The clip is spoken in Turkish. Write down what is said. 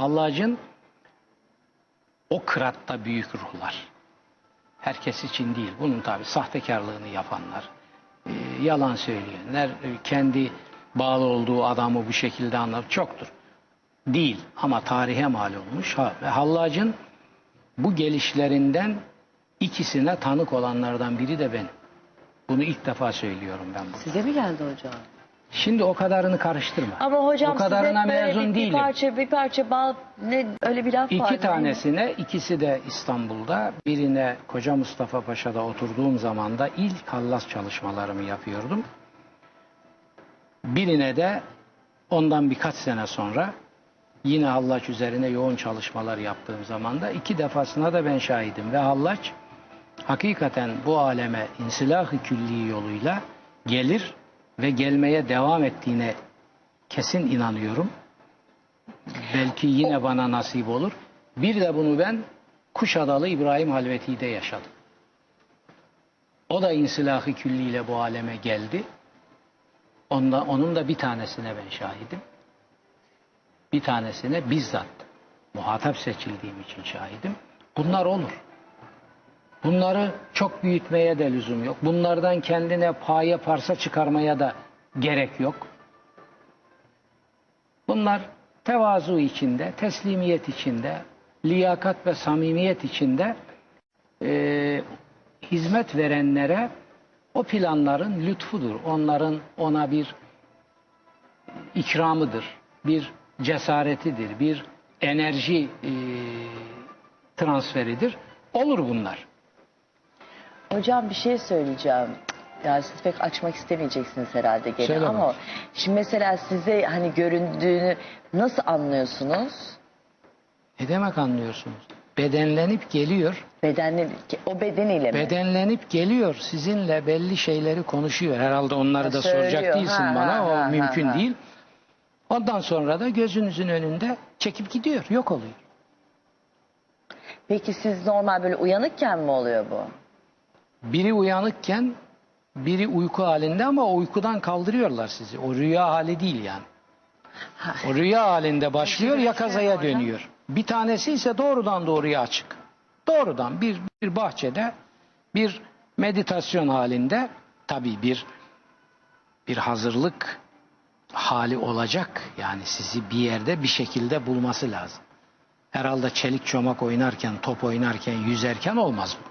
Hallacın o kıratta büyük ruhlar. Herkes için değil. Bunun tabi sahtekarlığını yapanlar, e, yalan söyleyenler, e, kendi bağlı olduğu adamı bu şekilde anlayıp çoktur. Değil ama tarihe mal olmuş. Ha, ve Hallacın bu gelişlerinden ikisine tanık olanlardan biri de ben. Bunu ilk defa söylüyorum ben. bunu. Size mi geldi hocam? Şimdi o kadarını karıştırma. Ama hocam o kadarına siz hep böyle mezun bir, bir değilim. parça bir parça bal ne öyle bir laf var. İki tanesine, ikisi de İstanbul'da. Birine Koca Mustafa Paşa'da oturduğum zaman da ilk hallas çalışmalarımı yapıyordum. Birine de ondan birkaç sene sonra yine hallaç üzerine yoğun çalışmalar yaptığım zaman da iki defasına da ben şahidim. Ve hallaç hakikaten bu aleme insilah-ı külli yoluyla gelir ve gelmeye devam ettiğine kesin inanıyorum. Belki yine bana nasip olur. Bir de bunu ben Kuşadalı İbrahim Halveti'de yaşadım. O da insilahı külliyle bu aleme geldi. Onda, onun da bir tanesine ben şahidim. Bir tanesine bizzat muhatap seçildiğim için şahidim. Bunlar olur. Bunları çok büyütmeye de lüzum yok. Bunlardan kendine paye parsa çıkarmaya da gerek yok. Bunlar tevazu içinde, teslimiyet içinde, liyakat ve samimiyet içinde e, hizmet verenlere o planların lütfudur. Onların ona bir ikramıdır, bir cesaretidir, bir enerji e, transferidir. Olur bunlar. Hocam bir şey söyleyeceğim. Yani siz pek açmak istemeyeceksiniz herhalde gene Söyle ama şimdi mesela size hani göründüğünü nasıl anlıyorsunuz? Ne demek anlıyorsunuz? Bedenlenip geliyor, Bedenli o bedeniyle mi? bedenlenip geliyor sizinle belli şeyleri konuşuyor. Herhalde onları Ha, da söylüyor. soracak değilsin Ha, bana. ha, o ha, mümkün ha, ha. değil. Ondan sonra da gözünüzün önünde çekip gidiyor, yok oluyor. Peki siz normal böyle uyanıkken mi oluyor bu? Biri uyanıkken biri uyku halinde ama o uykudan kaldırıyorlar sizi. O rüya hali değil yani. O rüya halinde başlıyor yakazaya hocam. dönüyor. Bir tanesi ise doğrudan doğruya açık. Doğrudan bir, bir bahçede bir meditasyon halinde tabii bir bir hazırlık hali olacak. Yani sizi bir yerde bir şekilde bulması lazım. Herhalde çelik çomak oynarken, top oynarken, yüzerken olmaz bu.